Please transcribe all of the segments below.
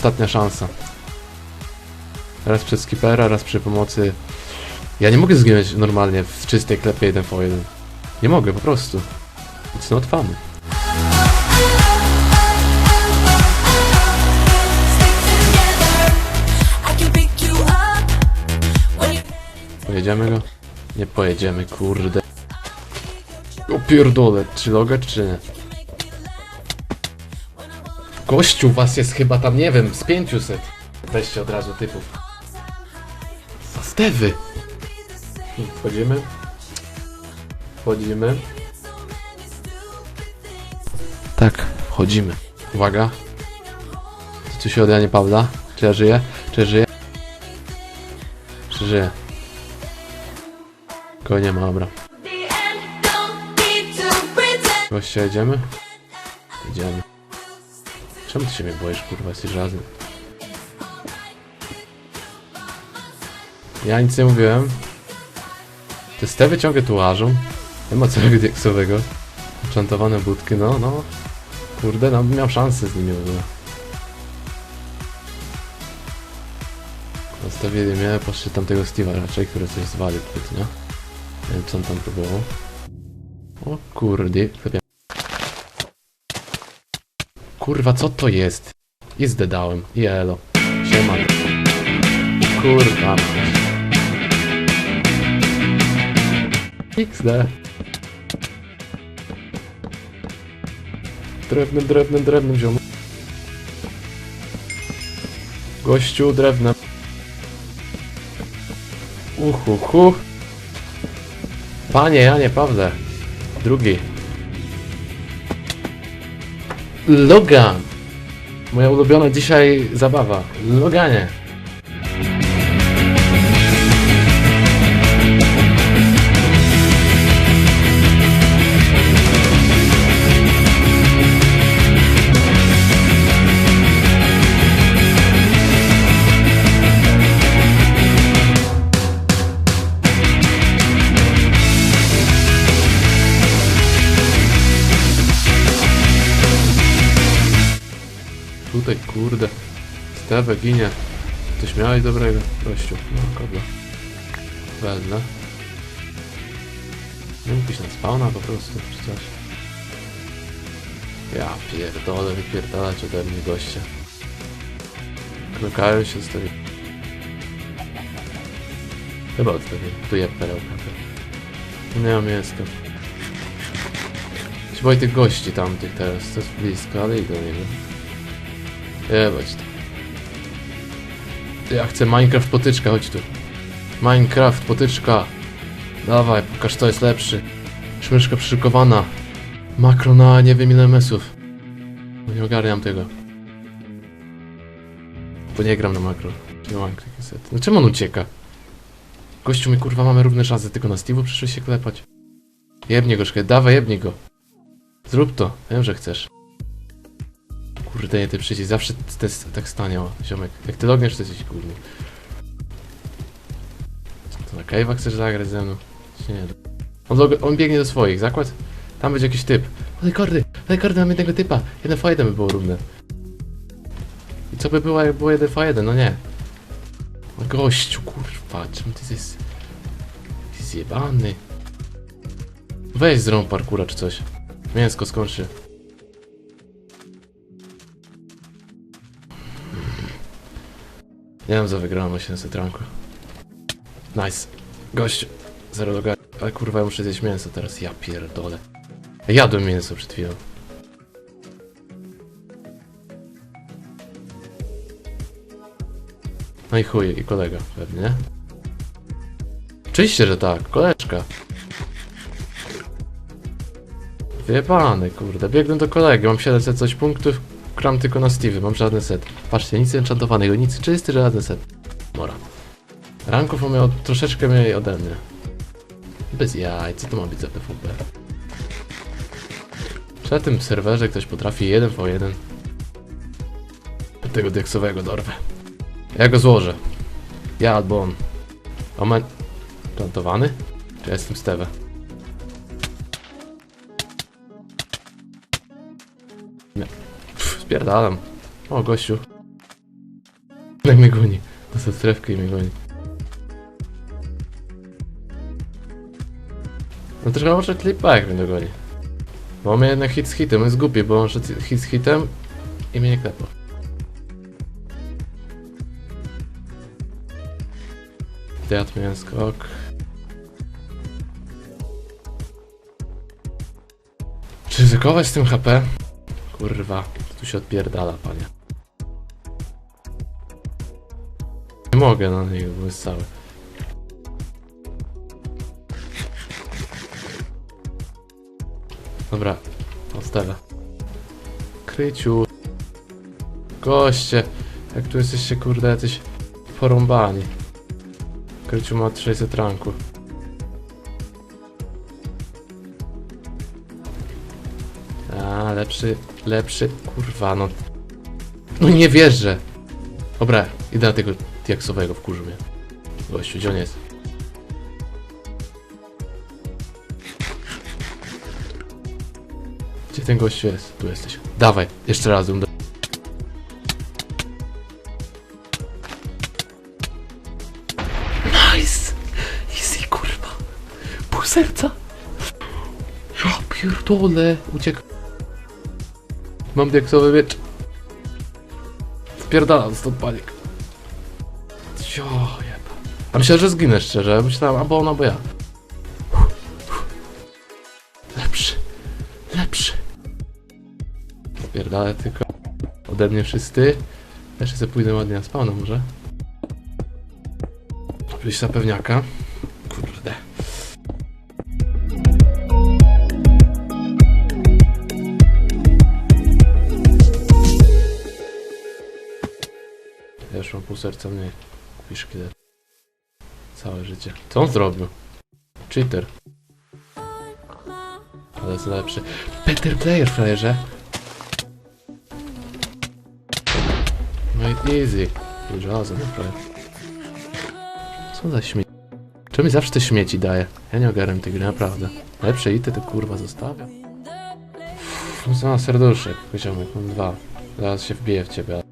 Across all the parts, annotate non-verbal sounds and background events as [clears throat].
ostatnia szansa. Raz przez skipera, raz przy pomocy... Ja nie mogę zginąć normalnie w czystej klepie 1 v 1. Nie mogę, po prostu. It's not fun. Pojedziemy go? Nie pojedziemy, kurde. O pierdolę, czy loga, czy nie? Gościu, was jest chyba tam, nie wiem, z 500. Weźcie od razu typów. Zastewy! Wchodzimy. Wchodzimy. Tak, wchodzimy. Uwaga. Co tu się od Janie Pawła? Czy ja żyję? Czy ja żyję? Czy żyję? Kogo nie ma, dobra. Gościa jedziemy? Jedziemy. Czemu ty się mnie boisz, kurwa, jesteś razem? Ja nic nie mówiłem. Te stewy ciągle tu łażą. Nie ma całego dieksowego. Czantowane budki, no, no. Kurde, no bym miał szansę z nimi w ogóle. Zostawili mnie, poszli tamtego Steve'a raczej, który coś zwalił zbyt, nie? Wiem, co on tam próbował. O kurde, chlebia. Kurwa, co to jest? I zdedałem. I elo. Siema. Kurwa. XD. Drewnem, drewnem, drewnem wziął. Gościu, drewnem. Uhu, hu. Panie Janie Pawle. Drugi. Logan. Moja ulubiona dzisiaj zabawa. Loganie. Stewę ginie. Coś miałeś dobrego? Gościu. No kobla. Wezmę. Nie mógł na spawna po prostu, czy coś. Ja pierdolę, wypierdalać ode mnie goście. Klokają się zostawi. Chyba odstawię. Tu je perełka. Nie mam mięska. Się boję tych gości tamtych teraz, to jest blisko, ale idę do niego. Jebać to. Ja chcę Minecraft potyczka, chodź tu. Minecraft potyczka. Dawaj, pokaż kto jest lepszy. Szmyszka przyszykowana. Makro na nie wiem ile mesów. Nie ogarniam tego. Bo nie gram na makro. Na Minecraft set. No czemu on ucieka? Gościu, my kurwa mamy równe szanse, tylko na Steve'u przyszłeś się klepać. Jebnie go, szkę, dawaj, jebnij go. Zrób to, wiem, że chcesz. Kurde, ty przycisk zawsze jest tak stanie, o, ziomek. Jak ty logniesz, to jesteś górny. To na cave'a chcesz zagrać ze mną? Nie? On, on biegnie do swoich, zakład? Tam będzie jakiś typ. O, rekordy, rekordy mam jednego typa. Jeden v 1 by było równe. I co by było, jak było jeden v 1 No nie. O, gościu, kurwa, czemu ty jesteś... Zjebany. Weź zrąb parkura czy coś. Mięsko skończy. Nie wiem, za wygrałem 800 ranku. Nice. Gość. Zero loga. Ale kurwa, ja muszę zjeść mięso teraz. Ja pierdolę. Ja Jadłem mięso przed chwilą. No i chuj, i kolega pewnie, nie? Oczywiście, że tak. Koleżka. Wyjebany, kurde. Biegnę do kolegi, mam 700 coś punktów, gram tylko na Steve'y, mam żadny set. Patrzcie, nic enchantowanego, nic czysty, żaden set. Mora. Ranków on miał troszeczkę mniej ode mnie. Bez jaj, co to ma być za PvP? Czy na tym serwerze ktoś potrafi 1 v 1? Tego deksowego dorwę. Ja go złożę. Ja albo on. Omen... Plantowany? Czy ja jestem Steve? Spierdalam. O, gościu. Jak mnie goni. Dostał strefkę i mnie goni. No trzeba może klipa jak mnie dogoni. Bo mnie jednak hit z hitem, jest głupi, bo szedł hit z hitem i mnie nie klepał. Teatr miałem skok. Czy ryzykować z tym HP? Kurwa, tu się odpierdala, panie. Nie mogę na niego, bo jest cały. Dobra, odstawę. Kryciu. Goście, jak tu jesteście kurde jacyś porąbani. Kryciu ma 600 ranku. Lepszy, lepszy, kurwa, no. No nie wierzę. Dobra, idę na tego diaksowego, wkurzu mnie. Gościu, gdzie on jest? Gdzie ten gościu jest? Tu jesteś. Dawaj, jeszcze raz. um- Nice! Easy, kurwa. Pół serca. Ja pierdolę. Uciekł. Mam diaksowy miecz. Spierdalam stąd panik. Jo, jeba. A myślałem, że zginę szczerze. Myślałem, albo ona, albo ja. Lepszy. Lepszy. Spierdalę tylko. Ode mnie wszyscy. Jeszcze sobie pójdę ładnie na spawna może. Wyjść na pewniaka. Serca mniej. niż szkielet. Całe życie. Co on zrobił? Cheater. Ale jest lepszy. Better player, frajerze. No easy. Żelazo, no frajer. Co za śmieci? Czemu mi zawsze te śmieci daje? Ja nie ogarniam tej gry, naprawdę. Lepsze ity to kurwa zostawia. Uff, Mam serduszek, poziomek, mam dwa. Zaraz się wbiję w ciebie.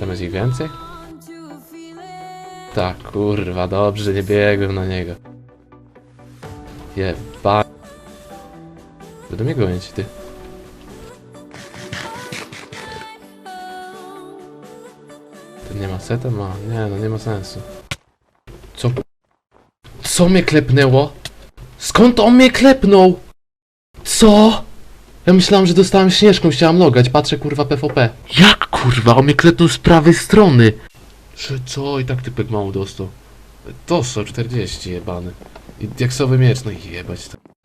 Tam jest ich więcej? Tak, kurwa, dobrze, nie biegłem na niego. Jeba. Będę mnie gonić, ty. Ten nie ma seta? Ma. Nie, no nie ma sensu. Co? Co mnie klepnęło? Skąd on mnie klepnął? Co? Ja myślałem, że dostałem śnieżką, chciałem logać, patrzę kurwa PvP. Jak kurwa? On mnie klepnął z prawej strony. Że co? I tak typek mało dostał. Dostał 40 jebany. I diaksowy miecz, no i jebać to.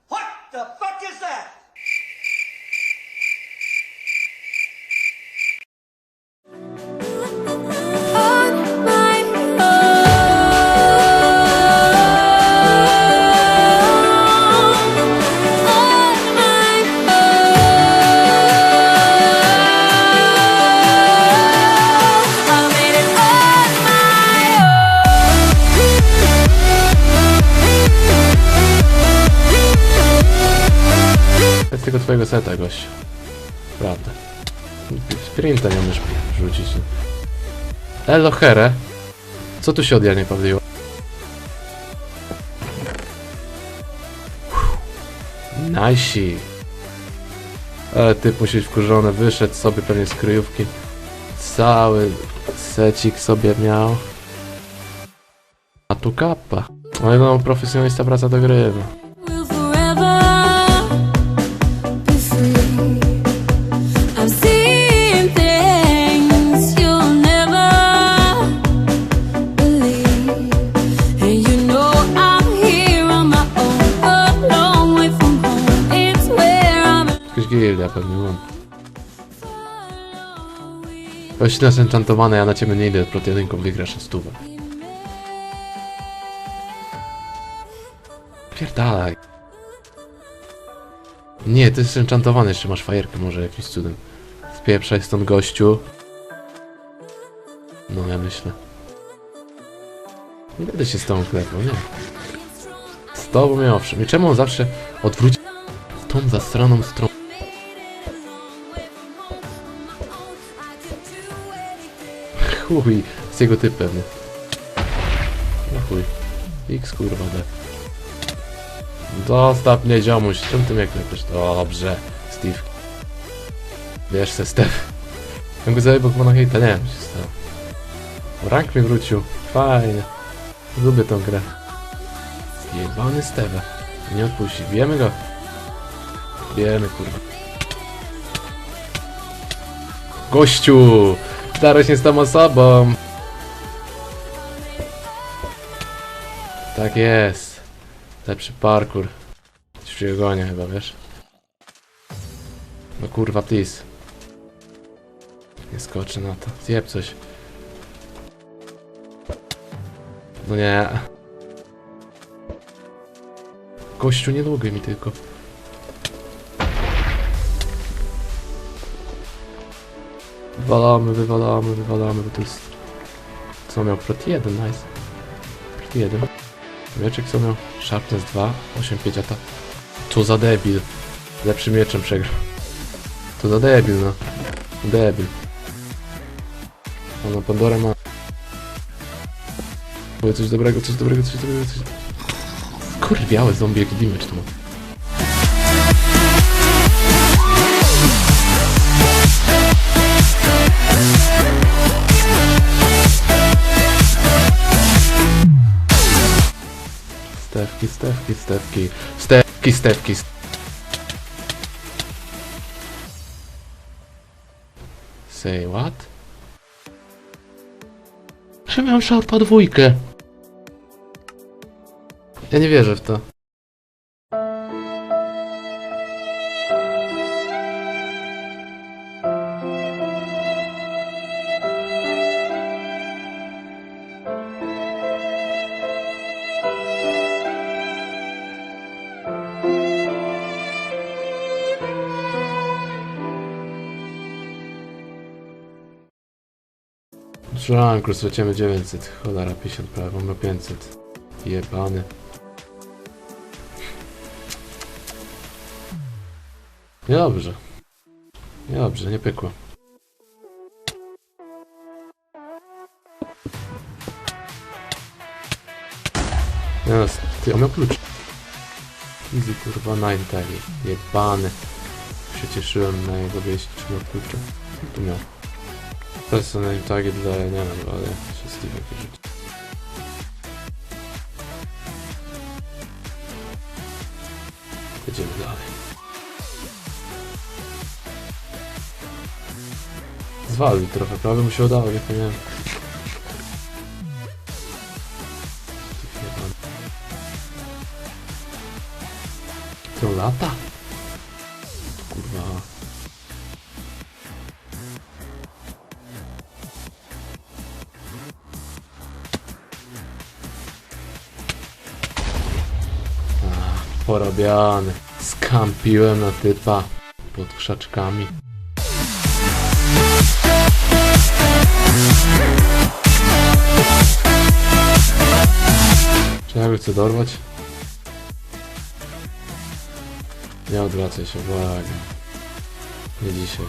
Seta, gość. Prawda. Sprinta nie umiesz rzucić. Elo here. Co tu się od Janie pawliło? Najsi. Ale ty musisz wkurzony, wyszedł sobie pewnie z kryjówki. Cały secik sobie miał. A tu kappa. Ale no, profesjonalista wraca do gry. No. Gość nas enchantowany, ja na ciebie nie idę, proti jedynką wygrasz stówę. Pierdalaj. Nie, to jest enchantowany, jeszcze masz fajerkę może jakimś cudem. Spieprzaj stąd gościu. No ja myślę. Nie będę się z tobą klepał, nie. Z tobą ja owszem. I czemu on zawsze odwróci tą zasraną stronę? Chuj, z jego typ pewnie. No chuj. X kurwa D. Dostaw mnie ziomuś, czym ty mnie klepiesz? Dobrze, Steve. Wiesz se, Steph. Ja go zajebał na hejta, nie wiem się stało. Rank mi wrócił, fajnie. Lubię tą grę. Jebany Steve. Nie odpuści, bijemy go. Bijemy kurwa. Gościu! Się z tą osobą! Tak jest. Lepszy parkour. Ci przygonia chyba, wiesz? No kurwa, please. Nie skoczę na to. Zjeb coś. No nie. Gościu, nie mi tylko. Wywalamy, wywalamy, wywalamy, bo to jest... Co miał? Prot 1, nice. Prot 1. Mieczek co miał? Sharpness 2, 8, 5, a ta... Co za debil. Lepszym mieczem przegrał. To za debil, no. Debil. Ona Pandora ma... Coś dobrego, coś dobrego, coś dobrego, coś... Kurwiałe zombie, jaki damage to ma. Stewki, stewki, stewki, stewki, stewki. Say what? Że miałem szarpa dwójkę. Ja nie wierzę w to. Żanku, straciemy 900. Cholera, 50 prawie, mamy 500. Jebany. Niedobrze. Niedobrze, nie pykło. Teraz, ty, on miał klucz. Easy, kurwa, nine tagi. Jebany. Się cieszyłem na jego wieści, czy miał klucze. Tu miał? Name tagi dla, nie wiem, ale jakieś rzuci. Jedziemy dalej. Zwalił trochę, prawie mu się udało, nie wiem. To lata? Porobiony. Skampiłem na typa pod krzaczkami. Czy chcę dorwać? Nie odwracaj się, błagam. Nie dzisiaj.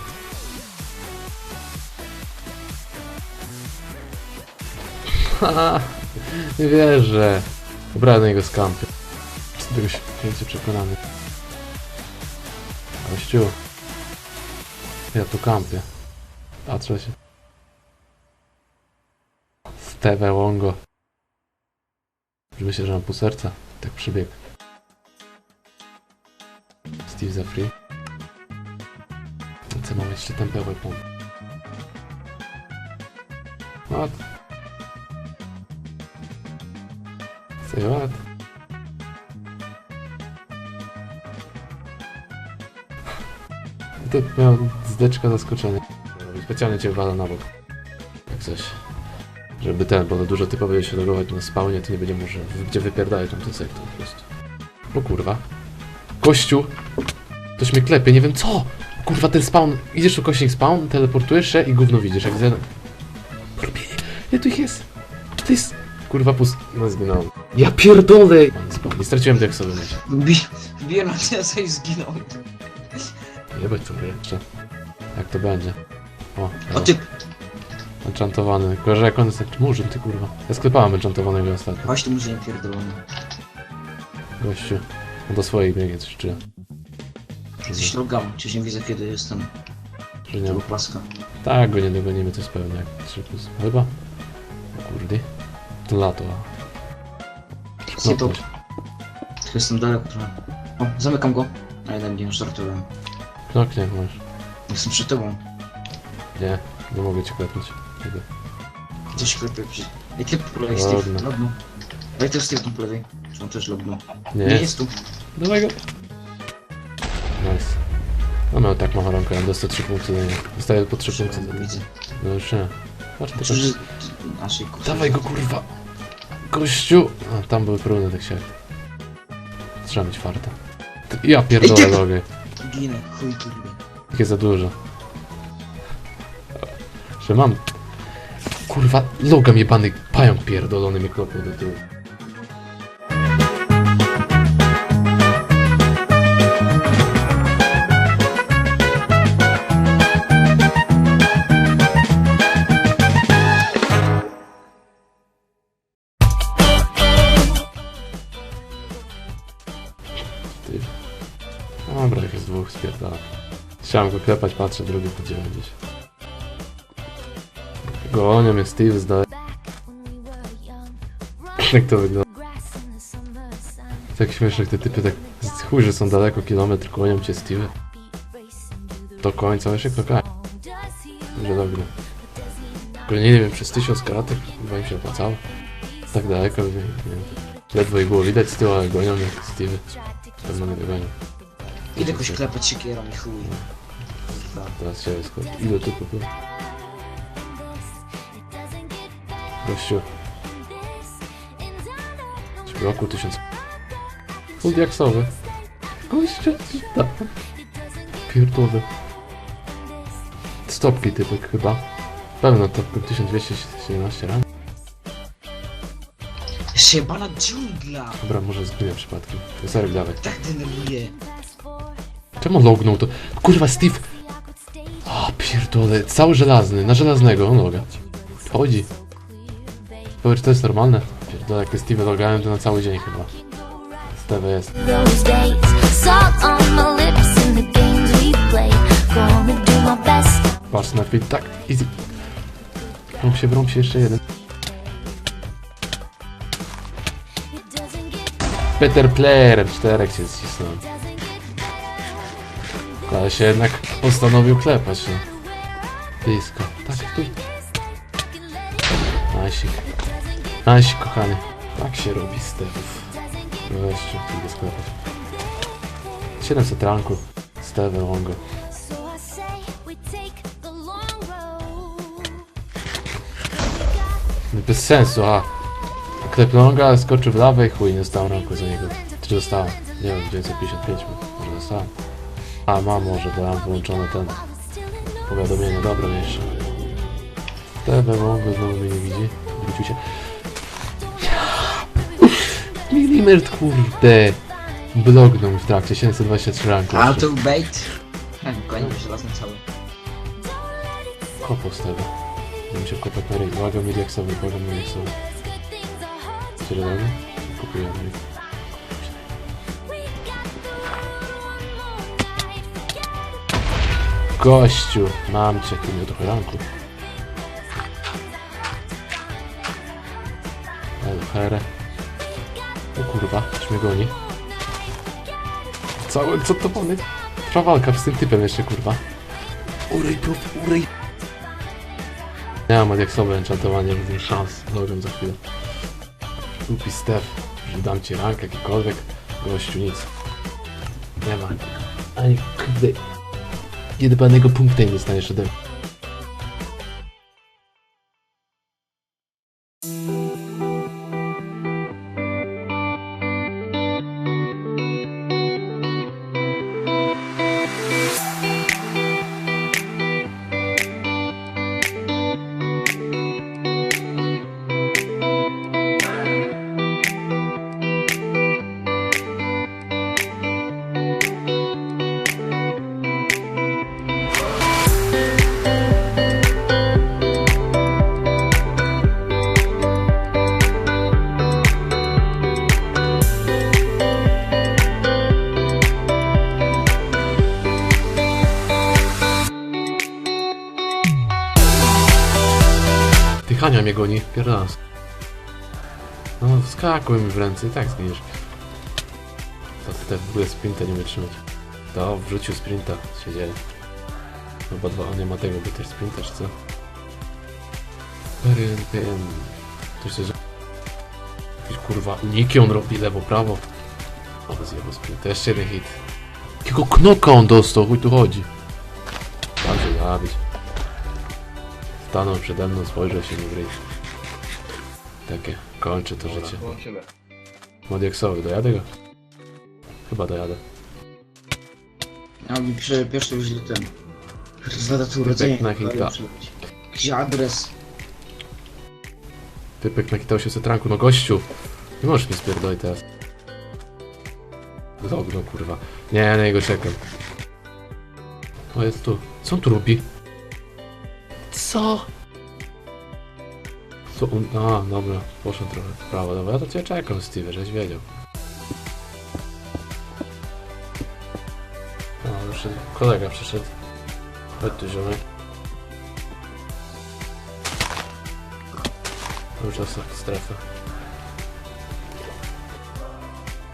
[laughs] Nie wierzę. Dobra, na niego Jestem tego święcie przekonany. Gościu. Ja tu kampię. Patrzę się. Steve Wongo. Myślę, że mam pół serca. Tak przybiegł. Steve za free. Co mam jeszcze ten pełen pomp. What? Say what? To miał zdeczka zaskoczenia. Specjalnie cię wala na bok. Jak coś. Żeby ten, bo dużo typowo się logować na spawnie, to nie będzie może gdzie wypierdalać tam ten sektor po prostu. O kurwa. Kościół! Ktoś mnie klepie, nie wiem co! Kurwa, ten spawn, idziesz tu kośnik spawn, teleportujesz się i gówno widzisz, jak zen... Ile tu ich jest? To jest... Kurwa, pust... No zginąłem. Ja pierdolę! Nie straciłem sobie mieć. Bi- Bielorusy i zginął. Jebać sobie jeszcze. Jak to będzie? O, O ty, Enchantowany. Tylko, że jak on jest taki murzyn, ty kurwa. Ja sklepałem enchantowanego ostatnio. Tu murzyn pierdolony. Gościu. On do swojej biegnie coś czuję. Jesteś logam, czyż nie widzę kiedy jestem. Że nie Tego paska. Tak, go nie dogonimy, to jest pewne jak 3 plus. Chyba? O kurde. To lato. Nie to. Jestem daleko trochę. O, zamykam go. A jeden nie żartowałem. Knoknie masz. Jestem przed tobą. Nie, nie mogę cię klepnąć. Idę. Coś klepie przy... Ej, klep po lewej, Steve. Lognął. Daj też Steve tam po lewej. On też lognął? Nie, Nie jest. tu. Dawaj go. Nice. No miał tak machą rąkę, ja dostał 3 punkty do niego. Dostaję po 3 punkty. Go widzę. No już nie. Patrz tylko. Czyż... Naszej kurwa. Dawaj go kurwa. Gościu. A, tam były pruny tych siat. Trzeba mieć farta. Ty- Ja pierdolę Ej, ty- logę. Ginę, chuj kurde. Takie za dużo. Że mam. Kurwa, logam jebany pająk pierdolony mnie klopnął do tyłu. Chciałem go klepać, patrzę, drugi podziałem gdzieś. Gonią mnie Steve zdaje. [clears throat] Jak to wygląda? Tak śmieszne, jak te typy tak chuj, że są daleko, kilometr, gonią cię Steve. Do końca, jak to kaj. Że dobrze. Tylko nie wiem, przez tysiąc kratek chyba im się opłacało. Tak daleko, nie, nie. Ledwo ich było widać z tyłu, ale gonią mnie Steve. Pewno nie dogonią. Idę kogoś klepać siekierą i chuj. Kurwa. Teraz się skąd. Ile tu kupił? Gościu. W roku 1000. Full diaksowy. Gościu, da. Pierdolę. Stopki typek chyba. Pewno topkę 1217 ran. Jebana dżungla. Dobra, może zginę przypadkiem. Serek dawaj. Tak denerwuje. Czemu lognął to? Kurwa, Steve! Pierdolę, cały żelazny, na żelaznego, on loga. Chodzi. Powiedz, czy to jest normalne? Pierdolę, jak Steve logałem, to na cały dzień chyba. Jest. Do my best. Patrz na fit, tak, easy. Brąb się, brąb się, jeszcze jeden. Peter Player, czterech się zcisnął. Ale się jednak postanowił klepać, no. Blisko. Tak, tu. Nasik. Nasik, kochany. Tak się robi. No weźcie, tu idę sklepać. 700 ranku. Steve Longo. Bez sensu, a. Klep Longa, skoczył w lawę i chuj, nie dostałem ranku za niego. Czy dostałem? Nie wiem, 955 może dostałem. A, mam może, bo mam wyłączone ten powiadomienie. Dobra, jeszcze. Steve Longo znowu mnie nie widzi. Wrócił się. Milimetr, kurde. Blognął w trakcie 723 ranku. A to bait. Koniec żelazny cały. Kopał Steve. Nie musiał kopać na ryj. Uwaga, Miriaksowy, uwaga, Miriaksowy. Robi? Kupuję ryj. Gościu, mam cię, tu miał trochę ranku. Herę. O kurwa, coś mnie goni. Cały, co to powiedz? Trwa walka z tym typem jeszcze, kurwa. Uryj, prób, uryj. Nie mam jak sobie enchantowanie różnych szans. Logam za chwilę. Głupi Stef, że dam ci rank jakikolwiek. Gościu, nic. Nie ma. Ani kurde. Jednego punktu nie dostaniesz ode mnie. Pierdas. No, wskakuj mi w ręce i tak zginiesz. To ty tak w ogóle sprinta nie wytrzymać. To wrzucił sprinta, siedzieli. Chyba dwa, on nie ma tego, by też sprinta, czy co? Ryn, pym. Coś się... Jakiś kurwa uniki on robi, lewo, prawo. O, zjebał sprint. To jeszcze jeden hit. Jakiego knoka on dostał, chuj tu chodzi. Się zabić. Stanął przede mną, spojrzał się mi w ryj. Takie, kończę to życie. Modieksowy, dojadę go? Chyba dojadę. Ja mi piszę pierwszy już ten. Z daty urodzenia. na hita. Jakiś adres. Typek nakitał się setranku, no gościu! Nie możesz mnie spierdolić teraz. Zogno, kurwa. Nie, ja na niego czekam. O, jest tu. Co on tu robi? Co? Co on... A, dobra. Poszedł trochę w prawo. Dobra, to cię czekam, Steve, żeś wiedział. O, już kolega przyszedł. Chodź tu, ziomek. Już czas na strefę.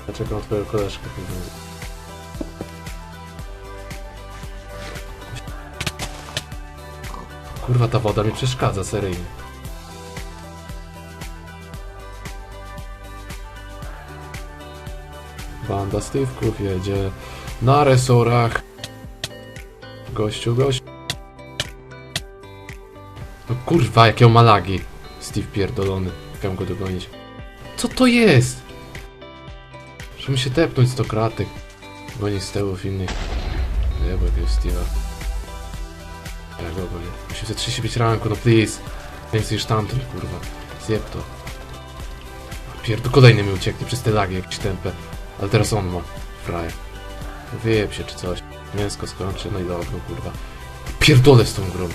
Ja czekam na twojego koleżkę. Kurwa, ta woda mi przeszkadza, seryjnie. Banda Stywków jedzie na resorach. Gościu, gościu. No kurwa, jakie ma lagi. Steve pierdolony. Mam go dogonić? Co to jest? Żeby się tepnąć sto kratek. Goni z tyłów innych. Jebo jakiegoś Steve'a. Ja go gonię. 835 ranku, no please. Więcej niż tamten, kurwa. Zjeb to. Pierdu, kolejny mi ucieknie przez te lagi, jakieś tempę. Ale teraz on ma. Frajer. Wyjeb się czy coś. Mięsko skończy, no i dobra, kurwa. Pierdolę z tą grą.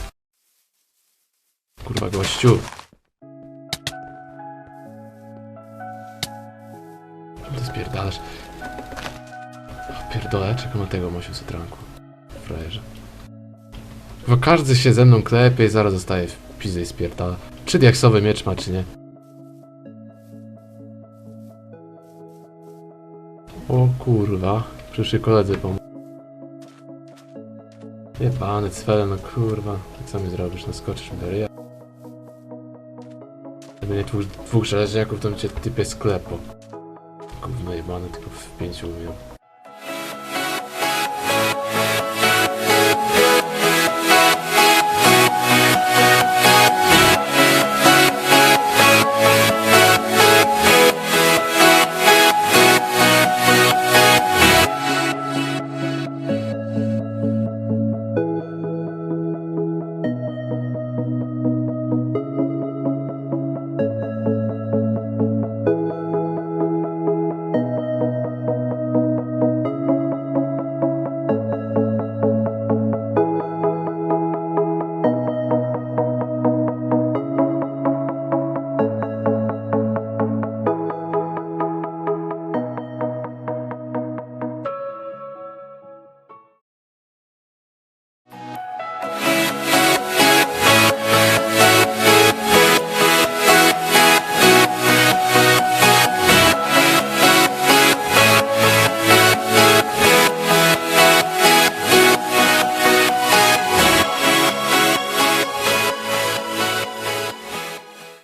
Kurwa, gościu. Ty spierdalasz. Pierdolę, czekam na tego Mosiu Cytranku. Frajerze. Bo każdy się ze mną klepie i zaraz zostaje w pizzy i spierdala. Czy diaksowy miecz ma, czy nie? Kurwa. Przyszli koledzy pom... Jebany cwele, no kurwa. Co mi zrobisz? No skoczysz mi do ryja. Gdyby nie dwóch, dwóch żelazniaków, to bym cię typie sklepo. Gówno jebane, tylko w pięciu umiem.